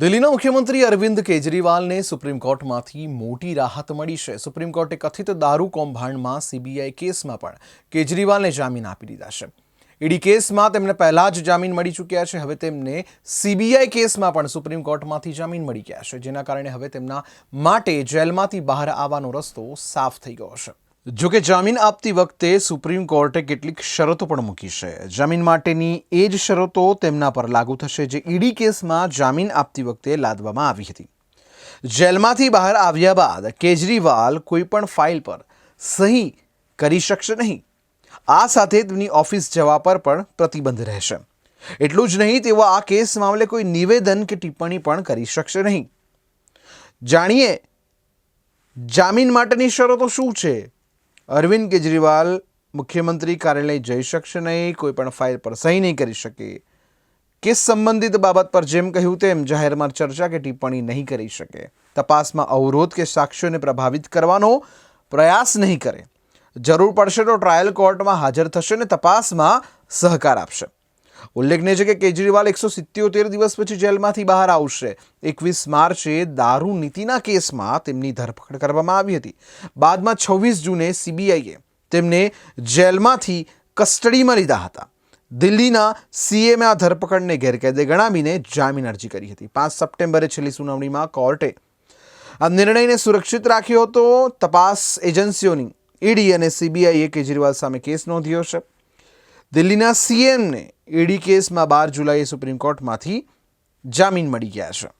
દિલ્હીના મુખ્યમંત્રી અરવિંદ કેજરીવાલને સુપ્રીમ કોર્ટમાંથી મોટી રાહત મળી છે. સુપ્રીમ કોર્ટે કથિત દારૂ કૌભાંડમાં સીબીઆઈ કેસમાં પણ કેજરીવાલને જામીન આપી દીધા છે. ઈડી કેસમાં તેમને પહેલાં જ જામીન મળી ચૂક્યા છે. હવે તેમને સીબીઆઈ કેસમાં પણ સુપ્રીમ કોર્ટમાંથી જામીન મળી ગયા છે. જેના કારણે હવે તેમના માટે જેલમાંથી બહાર આવવાનો રસ્તો સાફ થઈ ગયો છે. જોકે જામીન આપતી વખતે સુપ્રીમ કોર્ટે કેટલીક શરતો પણ મૂકી છે. જામીન માટેની એ જ શરતો તેમના પર લાગુ થશે જે ઈડી કેસમાં જામીન આપતી વખતે લાદવામાં આવી હતી. જેલમાંથી બહાર આવ્યા બાદ કેજરીવાલ કોઈ પણ ફાઇલ પર સહી કરી શકશે નહીં. આ સાથે તેમની ઓફિસ જવા પર પણ પ્રતિબંધ રહેશે. એટલું જ નહીં, તેઓ આ કેસ મામલે કોઈ નિવેદન કે ટિપ્પણી પણ કરી શકશે નહીં. જાણીએ, જામીન માટેની શરતો શું છે? અરવિંદ કેજરીવાલ મુખ્યમંત્રી કાર્યાલય જઈ શકશે નહીં, કોઈ પણ ફાઇલ પર સહી નહીં કરી શકે. કેસ સંબંધિત બાબત પર જેમ કહ્યું તેમ જાહેરમાં ચર્ચા કે ટિપ્પણી નહીં કરી શકે. તપાસમાં અવરોધ કે સાક્ષ્યોને પ્રભાવિત કરવાનો પ્રયાસ નહીં કરે. જરૂર પડશે તો ટ્રાયલ કોર્ટમાં હાજર થશે અને તપાસમાં સહકાર આપશે. ઉલ્લેખનીય છે કે કેજરીવાલ એકસો સિત્યોતેર દિવસ પછી જેલમાંથી બહાર આવશે. એકવીસ માર્ચે દારૂ નીતિના કેસમાં તેમની ધરપકડ કરવામાં આવી હતી. બાદમાં છવ્વીસ જૂને સીબીઆઈએ તેમને જેલમાંથી કસ્ટડીમાં લીધા હતા. દિલ્હીના સીએમે આ ધરપકડને ગેરકાયદે ગણાવીને જામીન અરજી કરી હતી. પાંચ સપ્ટેમ્બરે છેલ્લી સુનાવણીમાં કોર્ટે આ નિર્ણયને સુરક્ષિત રાખ્યો હતો. તપાસ એજન્સીઓની ઈડી અને સીબીઆઈએ કેજરીવાલ સામે કેસ નોંધ્યો છે. દિલ્હીના સીએમને ઈડી કેસમાં બાર જુલાઈએ સુપ્રીમ કોર્ટમાંથી જામીન મળી ગયા છે.